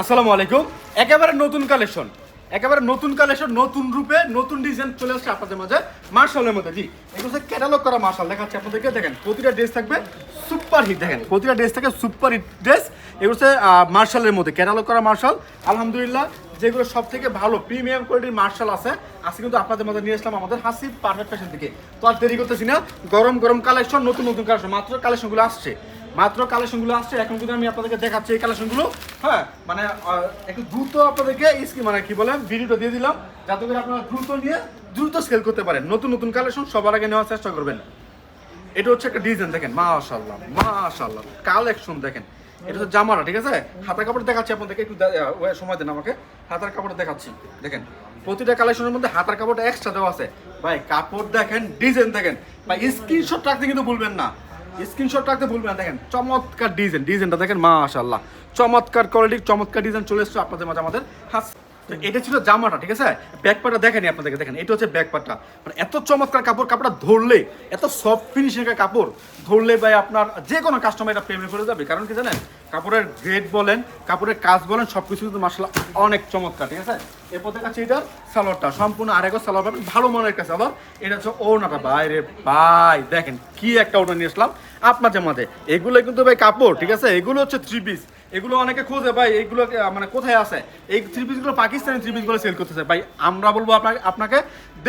আসসালামু আলাইকুম। একেবারে নতুন কালেকশন একেবারে নতুন কালেকশন নতুন রূপে, নতুন ডিজাইন চলে আসছে আপনাদের মাঝে। মার্শালের মধ্যে, জি। এগুলো হচ্ছে ক্যাটালগ করা মার্শাল। দেখাচ্ছে আপনাদেরকে। দেখেন, প্রতিটা ড্রেস থাকবে সুপার হিট দেখেন, প্রতিটা ড্রেস থাকে সুপার হিট ড্রেস এগুলো হচ্ছে মার্শালের মধ্যে ক্যাটালগ করা মার্শাল। আলহামদুলিল্লাহ, যেগুলো সব থেকে ভালো প্রিমিয়াম কোয়ালিটির মার্শাল আছে, আজকে কিন্তু আপনাদের মধ্যে নিয়ে আসলাম আমাদের হাসি পারফেক্ট ফ্যাশন থেকে। তো আর দেরি করতেছি না। গরম গরম কালেকশন নতুন নতুন কালেকশন মাত্র কালেকশনগুলো আসছে। মাত্র কালেকশনগুলো আসছে, এখন কিন্তু আমি আপনাদেরকে দেখাচ্ছি এই কালেকশনগুলো হ্যাঁ মানে একটু দ্রুত আপনাদেরকে ইসকি মানে কি বলেন ভিডিওটা দিয়ে দিলাম, যাতে করে আপনারা দ্রুত নিয়ে, দ্রুত সেল করতে পারেন। নতুন নতুন কালেকশন সবার আগে নেওয়ার চেষ্টা করবেন। এটা হচ্ছে একটা ডিজাইন দেখেন মাশাল্লাহ মাশাল্লাহ কালেকশন দেখেন। এটা হচ্ছে জামাটা, ঠিক আছে? হাতার কাপড় দেখাচ্ছি আপনাদেরকে, একটু সময় দেন আমাকে। হাতার কাপড় দেখাচ্ছি, দেখেন। প্রতিটা কালেকশনের মধ্যে হাতার কাপড়টা এক্সট্রা দেওয়া আছে। ভাই, কাপড় দেখেন ডিজাইন দেখেন। ভাই স্ক্রিনশট রাখতে কিন্তু ভুলবেন না। স্ক্রিনশট রাখতে ভুলবেন না। দেখেন, চমৎকার ডিজাইন ডিজাইনটা দেখেন মাশাল্লাহ চমৎকার কোয়ালিটির চমৎকার ডিজাইন চলে এসছে আপনাদের মাঝে আমাদের এটা ছিল জামাটা, ঠিক আছে? ব্যাক পার্টটা দেখেনি আপনাদেরকে, দেখেন, এটা হচ্ছে ব্যাক পার্টটা মানে এত চমৎকার কাপড়, কাপড়টা ধরলে, এত সফট ফিনিশিং এর কাপড় ধরলে ভাই আপনার যে কোনো কাস্টমার এটা প্রেমে পড়ে যাবে। কারণ কি জানেন? কাপড়ের গ্রেড বলেন, কাপড়ের কাজ বলেন সব কিছু কিন্তু মাসাল্লাহ অনেক চমৎকার, ঠিক আছে? সালোয়ারটা। সম্পূর্ণ ভালো মনের একটা সালোয়ার। এটা হচ্ছে কি একটা নিয়ে আসলাম। আপনার এগুলো কিন্তু ভাই কাপড় ঠিক আছে? এগুলো হচ্ছে এগুলো অনেকে খোঁজে ভাই এইগুলো আহ, মানে কোথায় আছে? এই সেল করতেছে। ভাই আমরা বলব আপনাকে আপনাকে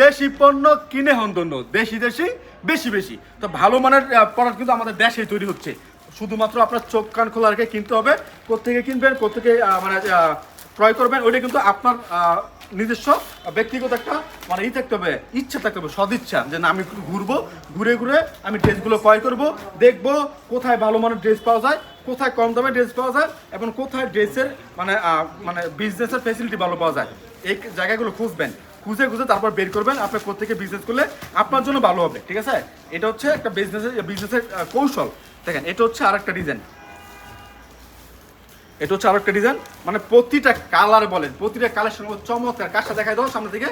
দেশি পণ্য কিনে হন ধন্য দেশি দেশি বেশি বেশি। তো ভালো মানের প্রোডাক্ট কিন্তু আমাদের দেশে তৈরি হচ্ছে। শুধুমাত্র আপনার চোখ কান খোলা রেখে কিনতে হবে। কোথেকে কিনবেন? কোথেকে মানে ক্রয় করবেন, ওইটা কিন্তু আপনার নিজস্ব ব্যক্তিগত একটা মানে ই থাকতে হবে, ইচ্ছা থাকতে হবে, সদিচ্ছা যে না, আমি একটু ঘুরবো, ঘুরে ঘুরে আমি ড্রেসগুলো ক্রয় করব, দেখব কোথায় ভালো মানের ড্রেস পাওয়া যায়, কোথায় কম দামে ড্রেস পাওয়া যায় এবং কোথায় ড্রেসের মানে মানে বিজনেসের ফেসিলিটি ভালো পাওয়া যায়। এই জায়গাগুলো খুঁজবেন, খুঁজে খুঁজে তারপর বের করবেন, আপনি কোথেকে বিজনেস করলে আপনার জন্য ভালো হবে, ঠিক আছে? এটা হচ্ছে একটা বিজনেসের বিজনেসের কৌশল। দেখেন, এটা হচ্ছে আরেকটা ডিজাইন এটা হচ্ছে আরেকটা ডিজাইন মানে প্রতিটা কালার বলেন, প্রতিটা কালেকশন চমৎকার। কাজটা দেখাই দাও সামনে থেকে?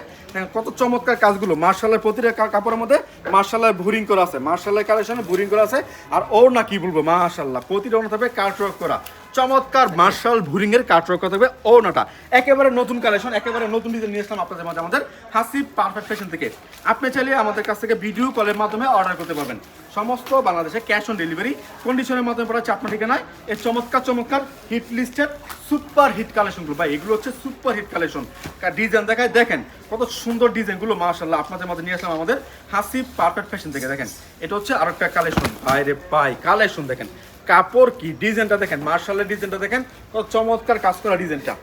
কত চমৎকার কাজগুলো। মার্শালের প্রতিটা কাপড়ের মধ্যে মার্শালের ভুরিং করা আছে। মার্শালের কালেকশনে ভুরিং করা আছে। আর ওর না কি বলব? মার্শাল্লাহ, প্রতিটা থাকবে কার্টওয়ার্ক করা। চমৎকার মার্শাল ভুরিং এর করা থাকবে ওনাটা একেবারে নতুন কালেকশন একেবারে নতুন ডিজাইন নিয়ে আসলাম আপনাদের মাঝে। আমাদের হাসি পারফেক্ট ফ্যাশন থেকে। আপনি চাইলে আমাদের কাছ থেকে ভিডিও কলের মাধ্যমে অর্ডার করতে পারবেন। সমস্ত বাংলাদেশে ক্যাশ অন ডেলিভারি কন্ডিশনের মাধ্যমে পড়া আপনার ঠিকানায়। এই চমৎকার চমৎকার হিট লিস্টের সুপার হিট কালেকশনগুলো ভাই, এগুলো হচ্ছে সুপার হিট কালেকশন ডিজাইন দেখায়, দেখেন কত সুন্দর ডিজাইনগুলো মাশাল্লাহ আপনাদের মধ্যে নিয়ে আসলাম আমাদের হাসি পারফেক্ট ফ্যাশন থেকে। দেখেন, এটা হচ্ছে আরও একটা কালেকশন ভাই রে ভাই কালেকশন দেখেন। কাপড় কি? ডিজাইনটা দেখেন, মার্শালের ডিজাইনটা দেখেন, কত চমৎকার কাজ করা ডিজাইনটা।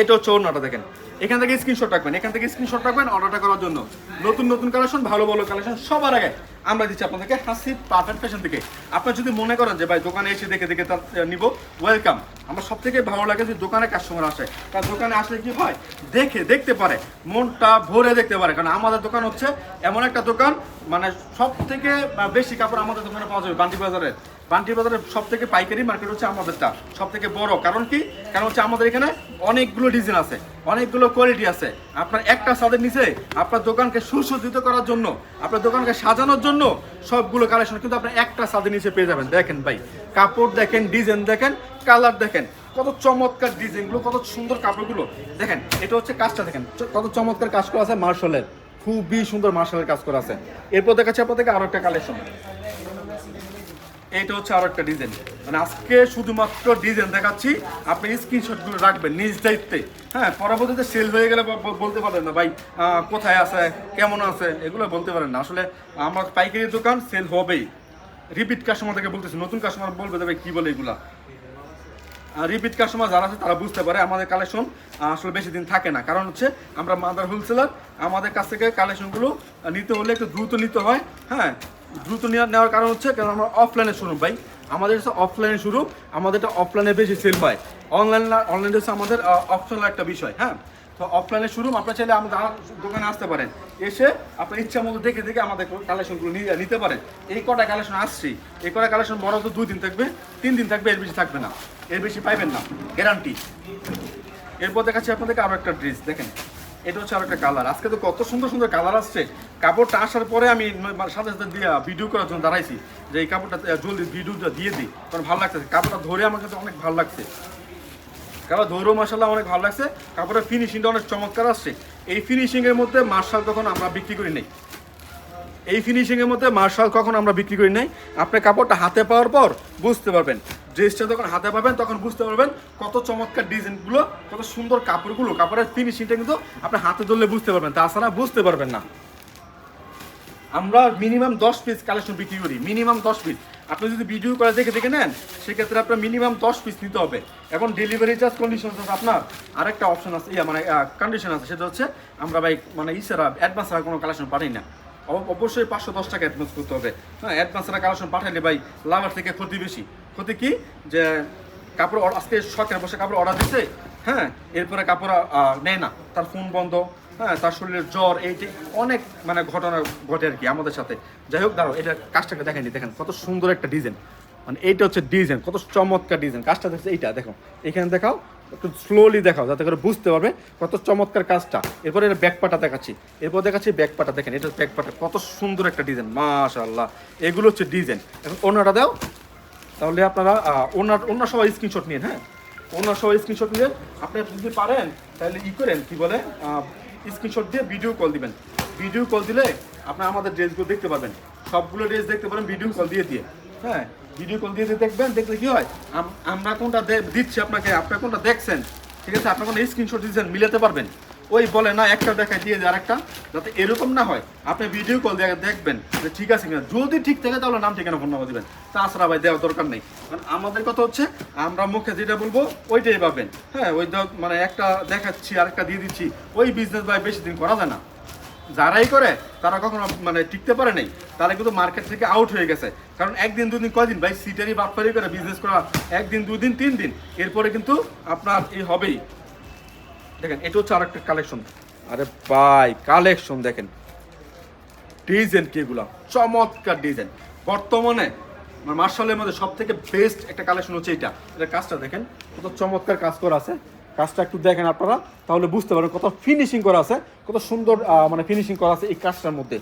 এটা হচ্ছে অন্যটা দেখেন। এখান থেকে স্ক্রিনশট রাখবেন, এখান থেকে স্ক্রিনশট রাখবেন অর্ডারটা করার জন্য। নতুন নতুন কালেকশন ভালো ভালো কালেকশন সবার আগে আমরা দিচ্ছি আপনাদেরকে হাসি পারফেক্ট ফ্যাশন থেকে। আপনার যদি মনে করেন যে, ভাই, দোকানে এসে দেখে দেখে তার নিব ওয়েলকাম আমার সব থেকে ভালো লাগে যে, দোকানে কাস্টমার আসে। কারণ দোকানে আসলে কি হয়? দেখে, দেখতে পারে। মনটা ভরে দেখতে পারে। কারণ আমাদের দোকান হচ্ছে এমন একটা দোকান মানে সব থেকে বেশি কাপড় আমাদের দোকানে পাওয়া যাবে বান্টি বাজারের। বান্টি বাজারের সব থেকে পাইকারি মার্কেট হচ্ছে আমাদেরটা সব থেকে বড়। কারণ কি? কারণ হচ্ছে আমাদের এখানে অনেকগুলো ডিজাইন আছে, অনেকগুলো কোয়ালিটি আছে। আপনার একটা ছাদের নিচে আপনার দোকানকে সুসজ্জিত করার জন্য, আপনার দোকানকে সাজানোর জন্য সবগুলো কালেকশন কিন্তু আপনি একটা ছাদের নিচে পেয়ে যাবেন। দেখেন ভাই, কাপড় দেখেন ডিজাইন দেখেন কালার দেখেন, কত চমৎকার ডিজাইনগুলো, কত সুন্দর কাপড়গুলো। দেখেন, এটা হচ্ছে কাজটা দেখেন, কত চমৎকার কাজ করা আছে মার্শালের, খুবই সুন্দর মার্শালের কাজ করা আছে। এরপর দেখাচ্ছি আপনাদেরকে আরও একটা কালেকশন এইটা হচ্ছে আরও একটা ডিজাইন মানে আজকে শুধুমাত্র ডিজাইন দেখাচ্ছি, আপনি স্ক্রিনশটগুলো রাখবেন নিজ দায়িত্বে। হ্যাঁ পরবর্তীতে সেল হয়ে গেলে বলতে পারেন না, ভাই কোথায় আছে? কেমন আছে? এগুলো বলতে পারেন না। আসলে আমার পাইকারি দোকান সেল হবেই। রিপিট কাস্টমার থেকে বলতেছি, নতুন কাস্টমার বলবে ভাই, কি বলে এগুলা? রিপিট কাস্টমার যারা আছে, তারা বুঝতে পারে আমাদের কালেকশন আসলে বেশি দিন থাকে না। কারণ হচ্ছে, আমরা মাদার হোলসেলার আমাদের কাছ থেকে কালেকশনগুলো নিতে হলে একটু দ্রুত নিতে হয়। হ্যাঁ দ্রুত নেওয়ার কারণ হচ্ছে, কারণ আমরা অফলাইনে শুরু, ভাই। আমাদের হচ্ছে অফলাইনে শুরু, আমাদেরটা অফলাইনে বেশি সেল হয় অনলাইন অনলাইনে হচ্ছে আমাদের অপশনাল একটা বিষয় হ্যাঁ? তো অফলাইনে শুরু, আপনার চাইলে আমাদের দোকানে আসতে পারেন। এসে আপনার ইচ্ছা মতো দেখে দেখে আমাদের কালেকশনগুলো নিতে পারেন। এই কটা কালেকশন আসছি। এই কটা কালেকশন বড় তো দুই দিন থাকবে, তিন দিন থাকবে, এর বেশি থাকবে না। এর বেশি পাইবেন না গ্যারান্টি এরপর দেখাচ্ছি আপনাদেরকে আরও একটা ড্রেস দেখেন। এটা হচ্ছে আরও একটা কালার আজকে তো কত সুন্দর সুন্দর কালার আসছে। কাপড়টা আসার পরে আমি সাথে সাথে দিয়ে ভিডিও করার জন্য দাঁড়াইছি যে এই কাপড়টা জলদি ভিডিওটা দিয়ে দিই। কারণ ভালো লাগছে কাপড়টা ধরে আমার কাছে অনেক ভালো লাগছে। কারণ ধৈর্য মাসাল্লাহ অনেক ভালো লাগছে। কাপড়ের ফিনিশিংটা অনেক চমৎকার আসছে। এই ফিনিশিংয়ের মধ্যে মার্শাল কখন আমরা বিক্রি করি নাই। এই ফিনিশিংয়ের মধ্যে মার্শাল কখন আমরা বিক্রি করি নাই। আপনি কাপড়টা হাতে পাওয়ার পর বুঝতে পারবেন। ড্রেসটা যখন হাতে পাবেন, তখন বুঝতে পারবেন কত চমৎকার ডিজাইনগুলো কত সুন্দর কাপড়গুলো। কাপড়ের ফিনিশিংটা কিন্তু আপনি হাতে ধরলে বুঝতে পারবেন, তাছাড়া বুঝতে পারবেন না। আমরা মিনিমাম দশ পিস কালেকশন বিক্রি করি মিনিমাম দশ পিস আপনি যদি ভিডিও করে দেখে দেখে নেন, সেক্ষেত্রে আপনার মিনিমাম দশ পিস নিতে হবে। এখন ডেলিভারি চার্জ কন্ডিশন আছে আপনার, আরেকটা অপশন আছে, ইয়া মানে কন্ডিশন আছে, সেটা হচ্ছে আমরা ভাই মানে ইসারা অ্যাডভান্স ছাড়া কোনো কালেকশন পাঠাই না। অব- অবশ্যই পাঁচশো দশ টাকা অ্যাডভান্স করতে হবে। হ্যাঁ অ্যাডভান্স ছাড়া কালেকশন পাঠাইলে ভাই লাভার থেকে ক্ষতি বেশি। ক্ষতি কি? যে কাপড় আজকে শখের বসে কাপড় অর্ডার দিচ্ছে হ্যাঁ এরপরে কাপড় নেয় না। তার ফোন বন্ধ হ্যাঁ তার শরীরের জ্বর, এই যে অনেক মানে ঘটনা ঘটে আর কি আমাদের সাথে। যাই হোক, দাঁড়াও, এটা কাজটাকে দেখেনি দেখেন, কত সুন্দর একটা ডিজাইন। মানে এইটা হচ্ছে ডিজাইন, কত চমৎকার ডিজাইন। কাজটা দেখছে এইটা, দেখো, এখানে দেখাও, একটু স্লোলি দেখাও, যাতে করে বুঝতে পারবে কত চমৎকার কাজটা। এরপরে এটা ব্যাকপাটা দেখাচ্ছি। এরপর দেখাচ্ছি ব্যাকপাটা দেখেন এটা ব্যাকপাটা কত সুন্দর একটা ডিজাইন, মাশাআল্লাহ। এগুলো হচ্ছে ডিজাইন। এখন অন্যটা দাও তাহলে আপনারা ওনার ওনার সবাই স্ক্রিনশট নিন হ্যাঁ? ওনার সবাই স্ক্রিনশট নিয়ে আপনি যদি পারেন, তাহলে ই করেন, কি বলে স্ক্রিনশট দিয়ে ভিডিও কল দিবেন। ভিডিও কল দিলে আপনি আমাদের ড্রেসগুলো দেখতে পারবেন। সবগুলো ড্রেস দেখতে পারেন ভিডিও কল দিয়ে দিয়ে। হ্যাঁ? ভিডিও কল দিয়ে দিয়ে দেখবেন, দেখলে কি হয়, আম- আমরা কোনটা দিচ্ছি আপনাকে আপনি কোনটা দেখছেন, ঠিক আছে? আপনার কোনো স্ক্রিনশট দিচ্ছেন মিলাতে পারবেন। ওই বলে না, একটা দেখায় দিয়ে আর একটা যাতে এরকম না হয়। আপনি ভিডিও কল দেখবেন যে ঠিক আছে কিনা। যদি ঠিক থাকে তাহলে নাম, ঠিকানা ফোন নাম্বার দিবেন। তাছাড়া ভাই দেওয়ার দরকার নেই। কারণ আমাদের কথা হচ্ছে, আমরা মুখে যেটা বলব, ওইটাই পাবেন। হ্যাঁ ওই মানে একটা দেখাচ্ছি, আরেকটা দিয়ে দিচ্ছি। ওই বিজনেস ভাই বেশি দিন করা যায় না। যারাই করে, তারা কখনো মানে টিকতে পারে নাই। তারা কিন্তু মার্কেট থেকে আউট হয়ে গেছে। কারণ একদিন, দুদিন, কয়দিন? ভাই, সিটারি, বাটপারি করে বিজনেস করা, একদিন, দুদিন, তিন দিন। এরপরে কিন্তু আপনার এই হবেই। দেখেন এটা হচ্ছে আরেকটা কালেকশন আরে ভাই কালেকশন দেখেন। ডিজাইন কি এগুলো? চমৎকার ডিজাইন। বর্তমানে আমার মার্শালের মধ্যে সব থেকে বেস্ট একটা কালেকশন হচ্ছে এটা এটা কাজটা দেখেন। কত চমৎকার কাজ করা আছে। কাজটা একটু দেখেন আপনারা তাহলে বুঝতে পারবেন কত ফিনিশিং করা আছে কত সুন্দর মানে ফিনিশিং করা আছে এই কাজটার মধ্যে।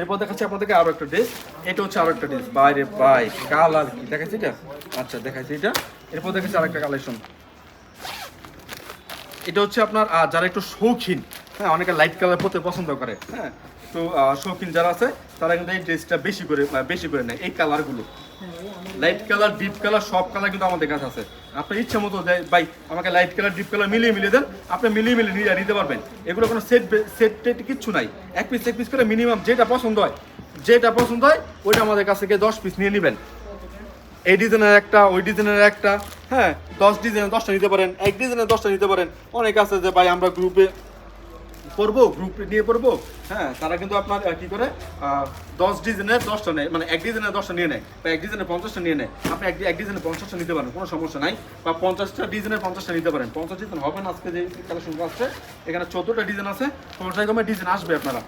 এরপর দেখাচ্ছি আপনাদেরকে আরও একটা ড্রেস এটা হচ্ছে আরও একটা ড্রেস বাইরে বাই কালার কি? দেখাচ্ছি এটা? আচ্ছা দেখাচ্ছি এটা। এরপর দেখাচ্ছি আরেকটা কালেকশন এটা হচ্ছে আপনার যারা একটু শৌখিন হ্যাঁ অনেকে লাইট কালার পরতে পছন্দ করে হ্যাঁ তো শৌখিন যারা আছে, তারা কিন্তু এই ড্রেসটা বেশি করে বেশি করে নেয়, এই কালারগুলো লাইট কালার ডিপ কালার সব কালার কিন্তু আমাদের কাছে আছে। আপনার ইচ্ছা মতো ভাই, আমাকে লাইট কালার ডিপ কালার মিলিয়ে মিলিয়ে দেন, আপনি মিলিয়ে মিলিয়ে নিয়ে নিতে পারবেন। এগুলো কোনো সেট সেট টেট কিচ্ছু নাই। এক পিস এক পিস করে মিনিমাম যেটা পছন্দ হয়, যেটা পছন্দ হয়, ওইটা আমাদের কাছ থেকে দশ পিস নিয়ে নেবেন। এই ডিজাইনের একটা, ওই ডিজাইনের একটা হ্যাঁ দশ ডিজাইনে দশটা নিতে পারেন, এক ডিজাইনে দশটা নিতে পারেন। অনেক আছে যে ভাই আমরা গ্রুপে পড়ব গ্রুপ নিয়ে পড়ব হ্যাঁ তারা কিন্তু আপনার কি করে দশ ডিজাইনের দশটা নেয় মানে এক ডিজাইনের দশটা নিয়ে নেয়, বা এক ডিজাইনের পঞ্চাশটা নিয়ে নেয়। আপনি এক এক ডিজাইনের পঞ্চাশটা নিতে পারেন, কোনো সমস্যা নাই, বা পঞ্চাশটা ডিজাইনের পঞ্চাশটা নিতে পারেন। পঞ্চাশ ডিজাইন হবে না, আজকে যে কালেকশন আসছে, এখানে চোদ্দোটা ডিজাইন আছে পর্যায়ক্রমে ডিজাইন আসবে আপনারা।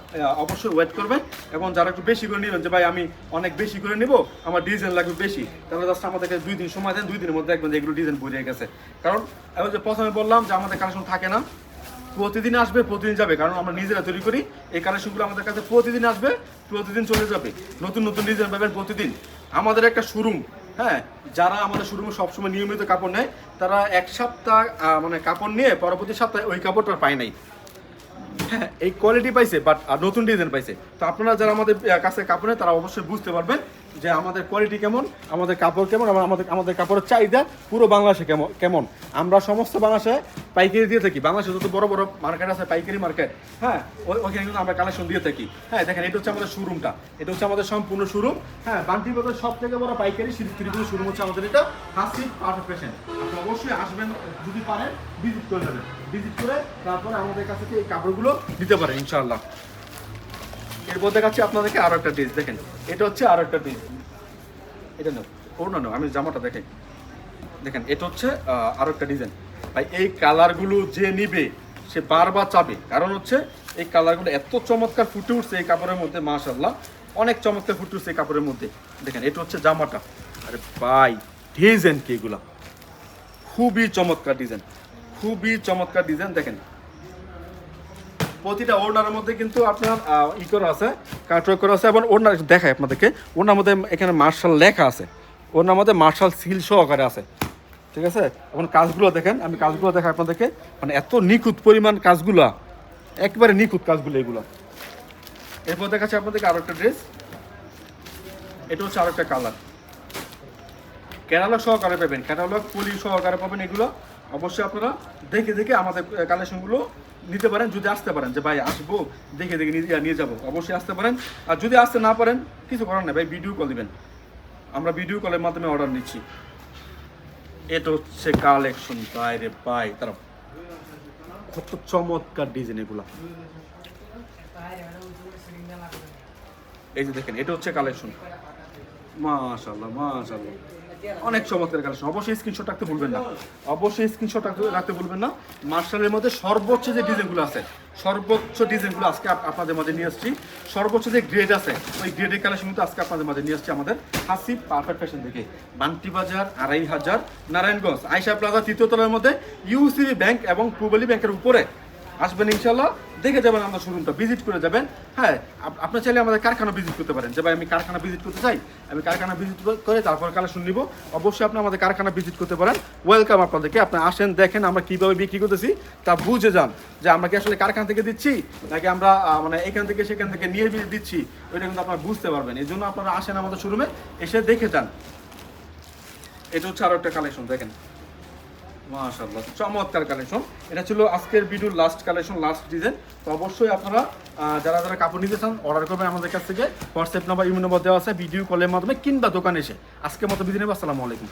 অবশ্যই ওয়েট করবেন, এবং যারা একটু বেশি করে নেবেন যে, ভাই, আমি অনেক বেশি করে নিব, আমার ডিজাইন লাগবে বেশি। তাহলে জাস্ট আমাদেরকে দুই দিন সময় দেন, দুই দিনের মধ্যে দেখবেন যে এগুলো ডিজাইন ভরে গেছে। কারণ, আমি যে প্রথমে বললাম যে, আমাদের কালেকশন থাকে না প্রতিদিন আসবে, প্রতিদিন যাবে, কারণ আমরা নিজেরা তৈরি করি। এই কালেকশনগুলো আমাদের কাছে প্রতিদিন আসবে, প্রতিদিন চলে যাবে। নতুন নতুন ডিজাইন পাবেন প্রতিদিন। আমাদের একটা শোরুম হ্যাঁ? যারা আমাদের শোরুমে সবসময় নিয়মিত কাপড় নেয়, তারা এক সপ্তাহ মানে কাপড় নিয়ে পরবর্তী সপ্তাহে ওই কাপড়টা পায় নাই। হ্যাঁ এই কোয়ালিটি পাইছে বাট নতুন ডিজাইন পাইছে। তো আপনারা যারা আমাদের কাছে কাপড় নেয়, তারা অবশ্যই বুঝতে পারবেন যে আমাদের কোয়ালিটি কেমন, আমাদের কাপড় কেমন আমাদের আমাদের কাপড়ের চাহিদা পুরো বাংলাদেশে কেমন কেমন। আমরা সমস্ত বাংলাদেশে পাইকারি দিয়ে থাকি। বাংলাদেশে যত বড় বড় মার্কেট আছে, পাইকারি মার্কেট হ্যাঁ ওইখানে কিন্তু আমরা কালেকশন দিয়ে থাকি। হ্যাঁ দেখেন, এটা হচ্ছে আমাদের শোরুমটা এটা হচ্ছে আমাদের সম্পূর্ণ শোরুম হ্যাঁ বান্টি বাজার সব থেকে বড় পাইকারি ত্রিপুর শোরুম হচ্ছে আমাদের এটা। হাসি পারফেক্ট পেশেন্ট আপনি অবশ্যই আসবেন, যদি পারেন ভিজিট করে যাবেন। ভিজিট করে তারপরে আমাদের কাছে এই কাপড়গুলো দিতে পারেন, ইনশাআল্লাহ। এরপর দেখাচ্ছি আপনাদেরকে আরও একটা ড্রেস দেখেন। এটা হচ্ছে আরও একটা ড্রেস এটা নেও ওটা নেও, আমি জামাটা দেখেন দেখেন, এটা হচ্ছে আরও একটা ডিজাইন ভাই, এই কালারগুলো যে নিবে, সে বারবার চাবে। কারণ হচ্ছে, এই কালারগুলো এত চমৎকার ফুটে উঠছে এই কাপড়ের মধ্যে মাশাল্লাহ অনেক চমৎকার ফুটে উঠছে এই কাপড়ের মধ্যে। দেখেন, এটা হচ্ছে জামাটা। আরে ভাই ডিজাইন কি এগুলা? খুবই চমৎকার ডিজাইন খুবই চমৎকার ডিজাইন দেখেন। প্রতিটা ওড়নার মধ্যে কিন্তু আপনার ই করা আছে কাটওয়ার্ক করা আছে, এবং ওড়না দেখায় আপনাদেরকে। ওড়নার মধ্যে এখানে মার্শাল লেখা আছে। ওড়নার মধ্যে মার্শাল সিল সহকারে আছে। ঠিক আছে? এখন কাজগুলো দেখেন, আমি কাজগুলো দেখাই আপনাদেরকে। মানে এত নিখুঁত পরিমাণ কাজগুলো, একবারে নিখুঁত কাজগুলো এগুলো। এরপর দেখাচ্ছি আপনাদেরকে আরও একটা ড্রেস। এটা হচ্ছে আরও একটা কালার। ক্যাটালগ সহকারে পাবেন। ক্যাটালগ পলি সহকারে পাবেন এগুলো। অবশ্যই আপনারা দেখে দেখে আমাদের কালেকশনগুলো নিতে পারেন, যদি আসতে পারেন যে ভাই আসব, দেখে দেখে নিয়ে নিয়ে যাব, অবশ্যই আসতে পারেন। আর যদি আসতে না পারেন, কিছু করার নেই ভাই ভিডিও কল দিবেন। আমরা ভিডিও কলের মাধ্যমে অর্ডার নিচ্ছি। এটা হচ্ছে কালেকশন বাইরে পাই তারা কত চমৎকার ডিজাইন এগুলো। এই যে দেখেন, এটা হচ্ছে কালেকশন মাশাল্লাহ মাশাল্লাহ অনেক চমৎকার কালেকশন অবশ্যই স্ক্রিনশট রাখতে ভুলবেন না। অবশ্যই স্ক্রিনশট রাখতে ভুলবেন না। মার্শালের মধ্যে সর্বোচ্চ যে ডিজাইনগুলো আছে, সর্বোচ্চ ডিজাইনগুলো আজকে আপনাদের মাঝে নিয়ে আসছি। সর্বোচ্চ যে গ্রেড আছে, ওই গ্রেডের কালেকশন কিন্তু আজকে আপনাদের মাঝে নিয়ে আসছি আমাদের হাসি পারফেক্ট ফ্যাশন থেকে বান্টি বাজার, আড়াই হাজার, নারায়ণগঞ্জ আয়সা প্লাজা তৃতীয় তলার মধ্যে ইউসিবি ব্যাংক এবং পূবালী ব্যাংকের উপরে আসবেন ইনশাল্লাহ দেখে যাবেন আমাদের শোরুমটা ভিজিট করে যাবেন। হ্যাঁ আপ- আপনি চাইলে আমাদের কারখানা ভিজিট করতে পারেন। যে ভাই, আমি কারখানা ভিজিট করতে চাই, আমি কারখানা ভিজিট করে তারপর কালেকশন নিব। অবশ্যই আপনি আমাদের কারখানা ভিজিট করতে পারেন। ওয়েলকাম আপনাদেরকে। আপনি আসেন, দেখেন আমরা কীভাবে বিক্রি করতেছি, তা বুঝে যান যে আমরা কি আসলে কারখানা থেকে দিচ্ছি, নাকি আমরা মানে এখান থেকে, সেখান থেকে নিয়ে দিচ্ছি, ওইটা কিন্তু আপনারা বুঝতে পারবেন। এই জন্য আপনারা আসেন আমাদের শোরুমে, এসে দেখে যান। এটা হচ্ছে আরও একটা কালেকশন দেখেন। মাশাআল্লাহ, চমৎকার কালেকশন এটা ছিল আজকের ভিডিওর লাস্ট কালেকশন লাস্ট ডিজাইন তো অবশ্যই আপনারা যারা যারা কাপড় নিতে চান অর্ডার করবেন আমাদের কাছ থেকে। হোয়াটসঅ্যাপ নাম্বার ইমো নম্বর দেওয়া আছে ভিডিও কলের মাধ্যমে কিংবা দোকানে এসে। আজকের মতো বিদিনে আসসালামু আলাইকুম।